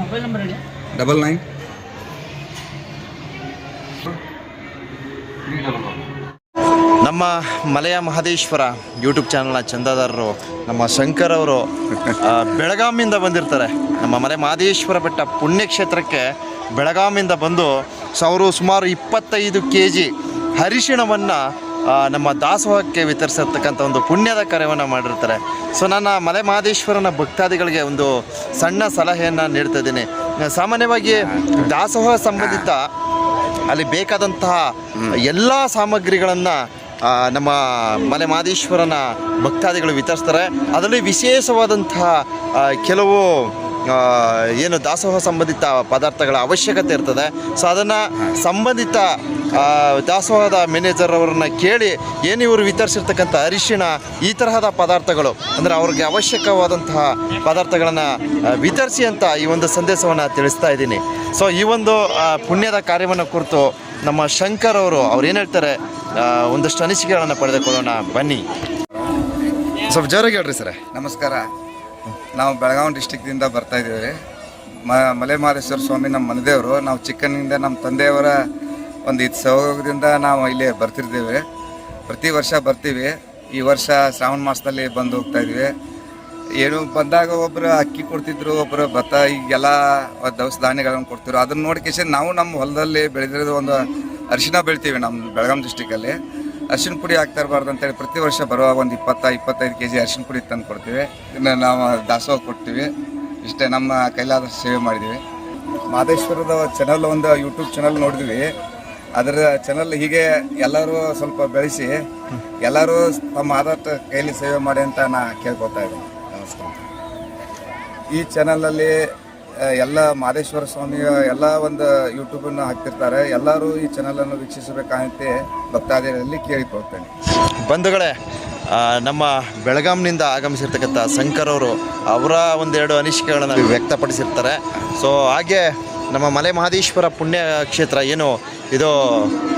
Mobile number ಹೇಳಿ. Double nine ನಮ್ಮ ಮಲೆಯ ಮಹದೇಶ್ವರ ಯೂಟ್ಯೂಬ್ ಚಾನಲ್ನ ಚಂದಾದಾರರು ನಮ್ಮ ಶಂಕರ್ ಅವರು ಬೆಳಗಾಮಿಂದ ಬಂದಿರ್ತಾರೆ. ನಮ್ಮ ಮಲೆ ಮಹದೇಶ್ವರ ಬೆಟ್ಟ ಪುಣ್ಯಕ್ಷೇತ್ರಕ್ಕೆ ಬೆಳಗಾಮಿಂದ ಬಂದು ಸೊ ಅವರು ಸುಮಾರು ಇಪ್ಪತ್ತೈದು ಕೆ ಜಿ ಅರಿಶಿಣವನ್ನು ನಮ್ಮ ದಾಸೋಹಕ್ಕೆ ವಿತರಿಸಿರ್ತಕ್ಕಂಥ ಒಂದು ಪುಣ್ಯದ ಕಾರ್ಯವನ್ನು ಮಾಡಿರ್ತಾರೆ. ಸೊ ನನ್ನ ಮಲೆ ಮಹದೇಶ್ವರನ ಭಕ್ತಾದಿಗಳಿಗೆ ಒಂದು ಸಣ್ಣ ಸಲಹೆಯನ್ನು ನೀಡ್ತಾ ಇದ್ದೀನಿ. ಸಾಮಾನ್ಯವಾಗಿ ದಾಸೋಹ ಸಂಬಂಧಿತ ಅಲ್ಲಿ ಬೇಕಾದಂತಹ ಎಲ್ಲ ಸಾಮಗ್ರಿಗಳನ್ನು ನಮ್ಮ ಮಲೆ ಮಹದೇಶ್ವರನ ಭಕ್ತಾದಿಗಳು ವಿತರಿಸ್ತಾರೆ. ಅದರಲ್ಲಿ ವಿಶೇಷವಾದಂತಹ ಕೆಲವು ಏನು ದಾಸೋಹ ಸಂಬಂಧಿತ ಪದಾರ್ಥಗಳ ಅವಶ್ಯಕತೆ ಇರ್ತದೆ. ಸೊ ಅದನ್ನು ಸಂಬಂಧಿತ ದಾಸೋಹದ ಮ್ಯಾನೇಜರ್ ಅವ್ರನ್ನ ಕೇಳಿ ಏನು ಇವರು ವಿತರಿಸಿರ್ತಕ್ಕಂಥ ಅರಿಶಿಣ ಈ ತರಹದ ಪದಾರ್ಥಗಳು ಅಂದರೆ ಅವ್ರಿಗೆ ಅವಶ್ಯಕವಾದಂತಹ ಪದಾರ್ಥಗಳನ್ನು ವಿತರಿಸಿ ಅಂತ ಈ ಒಂದು ಸಂದೇಶವನ್ನು ತಿಳಿಸ್ತಾ ಇದ್ದೀನಿ. ಸೊ ಈ ಒಂದು ಪುಣ್ಯದ ಕಾರ್ಯವನ್ನು ಕುರಿತು ನಮ್ಮ ಶಂಕರ್ ಅವರು ಅವ್ರು ಏನು ಹೇಳ್ತಾರೆ ಒಂದಷ್ಟು ಅನಿಸಿಕೆಗಳನ್ನು ಪಡೆದುಕೊಳ್ಳೋಣ. ಬನ್ನಿ. ಸ್ವಲ್ಪ ಜೋರಾಗಿ ಹೇಳ್ರಿ ಸರ್. ನಮಸ್ಕಾರ. ನಾವು ಬೆಳಗಾವಿ ಡಿಸ್ಟಿಕ್ದಿಂದ ಬರ್ತಾ ಇದ್ದೀವಿ. ಮ, ಮಲೆಮಾರೇಶ್ವರ ಸ್ವಾಮಿ ನಮ್ಮ ಮನೆದೇವರು. ನಾವು ಚಿಕ್ಕನಿಂದ ನಮ್ಮ ತಂದೆಯವರ ಒಂದು ಇದು ಸಹಯೋಗದಿಂದ ನಾವು ಇಲ್ಲಿ ಬರ್ತಿರ್ತೀವಿ ಪ್ರತಿ ವರ್ಷ ಬರ್ತೀವಿ. ಈ ವರ್ಷ ಶ್ರಾವಣ ಮಾಸದಲ್ಲಿ ಬಂದು ಹೋಗ್ತಾ ಇದ್ವಿ ಏನು ಬಂದಾಗ ಒಬ್ಬರು ಅಕ್ಕಿ ಕೊಡ್ತಿದ್ರು ಒಬ್ಬರು ಭತ್ತ, ಈಗೆಲ್ಲ ದವಸ ಧಾನ್ಯಗಳನ್ನು ಕೊಡ್ತಿದ್ರು. ಅದನ್ನ ನೋಡ್ಕೇಸಿ ನಾವು ನಮ್ಮ ಹೊಲದಲ್ಲಿ ಬೆಳೆದಿರೋದು ಒಂದು ಅರಿಶಿನ ಬೆಳಿತೀವಿ ನಮ್ಮ ಬೆಳಗಾಂ ಡಿಸ್ಟಿಕಲ್ಲಿ ಅರಿಶಿನ ಪುಡಿ ಹಾಕ್ತಾ ಇರಬಾರ್ದು ಅಂತೇಳಿ ಪ್ರತಿ ವರ್ಷ ಬರುವಾಗ ಒಂದು ಇಪ್ಪತ್ತ, ಇಪ್ಪತ್ತೈದು ಕೆ ಜಿ ಅರಿಶಿನ ಪುಡಿ ತಂದು ಕೊಡ್ತೀವಿ. ಇನ್ನು ನಾವು ದಾಸೋಹ ಕೊಡ್ತೀವಿ. ಇಷ್ಟೇ ನಮ್ಮ ಕೈಲಾದ ಸೇವೆ ಮಾಡಿದ್ದೀವಿ. ಮಾದೇಶ್ವರದ ಚಾನಲ್ ಒಂದು ಯೂಟ್ಯೂಬ್ ಚಾನಲ್ ನೋಡಿದ್ವಿ. ಅದರ ಚಾನಲ್ ಹೀಗೆ ಎಲ್ಲರೂ ಸ್ವಲ್ಪ ಬೆಳೆಸಿ, ಎಲ್ಲರೂ ತಮ್ಮ ಆದಷ್ಟು ಕೈಲಿ ಸೇವೆ ಮಾಡಿ ಅಂತ ನಾ ಕೇಳ್ಕೊತಾ ಇದ್ದೀನಿ. ನಮಸ್ಕಾರ. ಈ ಚಾನಲಲ್ಲಿ ಎಲ್ಲ ಮಾದೇಶ್ವರ ಸ್ವಾಮಿಯ ಎಲ್ಲ ಒಂದು ಯೂಟ್ಯೂಬನ್ನು ಹಾಕ್ತಿರ್ತಾರೆ. ಎಲ್ಲರೂ ಈ ಚಾನಲನ್ನು ವೀಕ್ಷಿಸಬೇಕಂತೆ ಭಕ್ತಾದಿಗಳಲ್ಲಿ ಕೇಳಿಕೊಳ್ತೇನೆ ಬಂಧುಗಳೇ ನಮ್ಮ ಬೆಳಗಾಂನಿಂದ ಆಗಮಿಸಿರ್ತಕ್ಕಂಥ ಶಂಕರ್ ಅವರು ಅವರ ಒಂದೆರಡು ಅನಿಸಿಕೆಗಳನ್ನು ವ್ಯಕ್ತಪಡಿಸಿರ್ತಾರೆ. ಸೊ ಹಾಗೆ ನಮ್ಮ ಮಲೆ ಮಹದೇಶ್ವರ ಪುಣ್ಯ ಕ್ಷೇತ್ರ ಏನು? ಇದು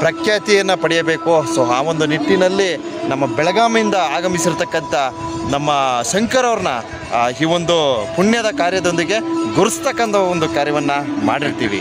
ಪ್ರಖ್ಯಾತಿಯನ್ನು ಪಡೆಯಬೇಕು. ಸೊ ಆ ಒಂದು ನಿಟ್ಟಿನಲ್ಲಿ ನಮ್ಮ ಬೆಳಗಾಮಿಯಿಂದ ಆಗಮಿಸಿರ್ತಕ್ಕಂಥ ನಮ್ಮ ಶಂಕರ್ ಅವ್ರನ್ನ ಈ ಒಂದು ಪುಣ್ಯದ ಕಾರ್ಯದೊಂದಿಗೆ ಗುರುಸ್ತಕ್ಕಂಥ ಒಂದು ಕಾರ್ಯವನ್ನು ಮಾಡಿರ್ತೀವಿ.